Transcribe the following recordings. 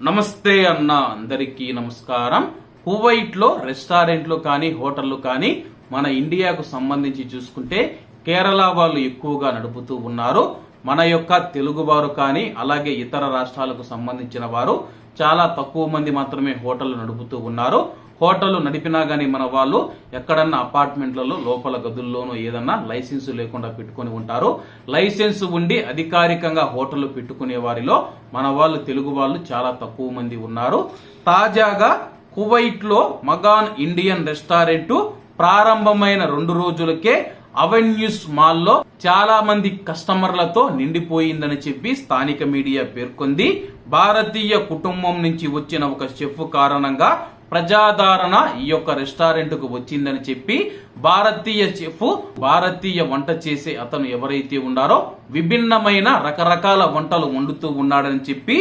నమస్తే అన్న అందరికీ నమస్కారం. కువైట్లో రెస్టారెంట్లు కానీ హోటళ్ళు కానీ మన ఇండియాకు సంబంధించి చూసుకుంటే కేరళ వాళ్ళు ఎక్కువగా నడుపుతూ ఉన్నారు. మన యొక్క తెలుగు వారు కానీ అలాగే ఇతర రాష్ట్రాలకు సంబంధించిన వారు చాలా తక్కువ మంది మాత్రమే హోటళ్ళు నడుపుతూ ఉన్నారు. హోటల్ నడిపినా గానీ మన వాళ్ళు ఎక్కడన్నా అపార్ట్మెంట్లలో లోపల గదుల్లోనూ ఏదన్నా లైసెన్స్ లేకుండా పెట్టుకొని ఉంటారు. లైసెన్స్ ఉండి అధికారికంగా హోటల్ పెట్టుకునే వారిలో మన వాళ్ళు తెలుగు వాళ్ళు చాలా తక్కువ మంది ఉన్నారు. తాజాగా కువైట్లో మగాన్ ఇండియన్ రెస్టారెంట్ ప్రారంభమైన రెండు రోజులకే అవెన్యూస్ మాల్లో చాలా మంది కస్టమర్లతో నిండిపోయిందని చెప్పి స్థానిక మీడియా పేర్కొంది. భారతీయ కుటుంబం నుంచి వచ్చిన ఒక చెఫ్ కారణంగా ప్రజాదరణ ఈ యొక్క రెస్టారెంట్కు వచ్చిందని చెప్పి భారతీయ చెఫ్ భారతీయ వంట చేసే అతను ఎవరైతే ఉన్నారో విభిన్నమైన రకరకాల వంటలు వండుతూ ఉన్నాడని చెప్పి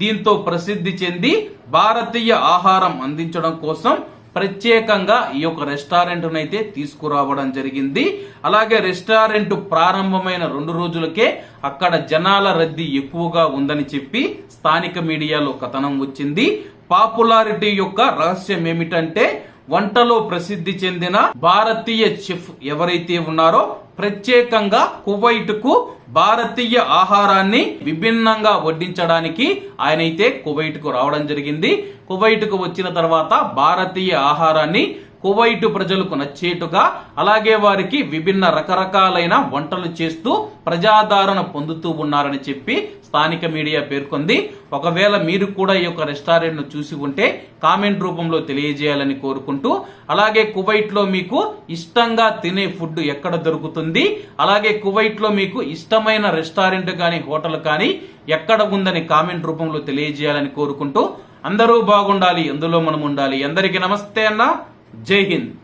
దీంతో ప్రసిద్ధి చెంది భారతీయ ఆహారం అందించడం కోసం ప్రత్యేకంగా ఈ యొక్క రెస్టారెంట్ అయితే తీసుకురావడం జరిగింది. అలాగే రెస్టారెంట్ ప్రారంభమైన రెండు రోజులకే అక్కడ జనాల రద్దీ ఎక్కువగా ఉందని చెప్పి స్థానిక మీడియాలో కథనం వచ్చింది. పాపులారిటీ యొక్క రహస్యం ఏమిటంటే వంటలో ప్రసిద్ధి చెందిన భారతీయ చెఫ్ ఎవరైతే ఉన్నారో ప్రత్యేకంగా కువైట్కు భారతీయ ఆహారాన్ని విభిన్నంగా వడ్డించడానికి ఆయనైతే కువైట్కు రావడం జరిగింది. కువైట్కు వచ్చిన తర్వాత భారతీయ ఆహారాన్ని కువైట్ ప్రజలకు నచ్చేటుగా అలాగే వారికి విభిన్న రకరకాలైన వంటలు చేస్తూ ప్రజాదరణ పొందుతూ ఉన్నారని చెప్పి స్థానిక మీడియా పేర్కొంది. ఒకవేళ మీరు కూడా ఈ యొక్క రెస్టారెంట్ను చూసి ఉంటే కామెంట్ రూపంలో తెలియజేయాలని కోరుకుంటూ అలాగే కువైట్లో మీకు ఇష్టంగా తినే ఫుడ్ ఎక్కడ దొరుకుతుంది అలాగే కువైట్లో మీకు ఇష్టమైన రెస్టారెంట్ కానీ హోటల్ కానీ ఎక్కడ ఉందని కామెంట్ రూపంలో తెలియజేయాలని కోరుకుంటూ అందరూ బాగుండాలి అందులో మనం ఉండాలి. అందరికీ నమస్తే అన్న. जय हिंद।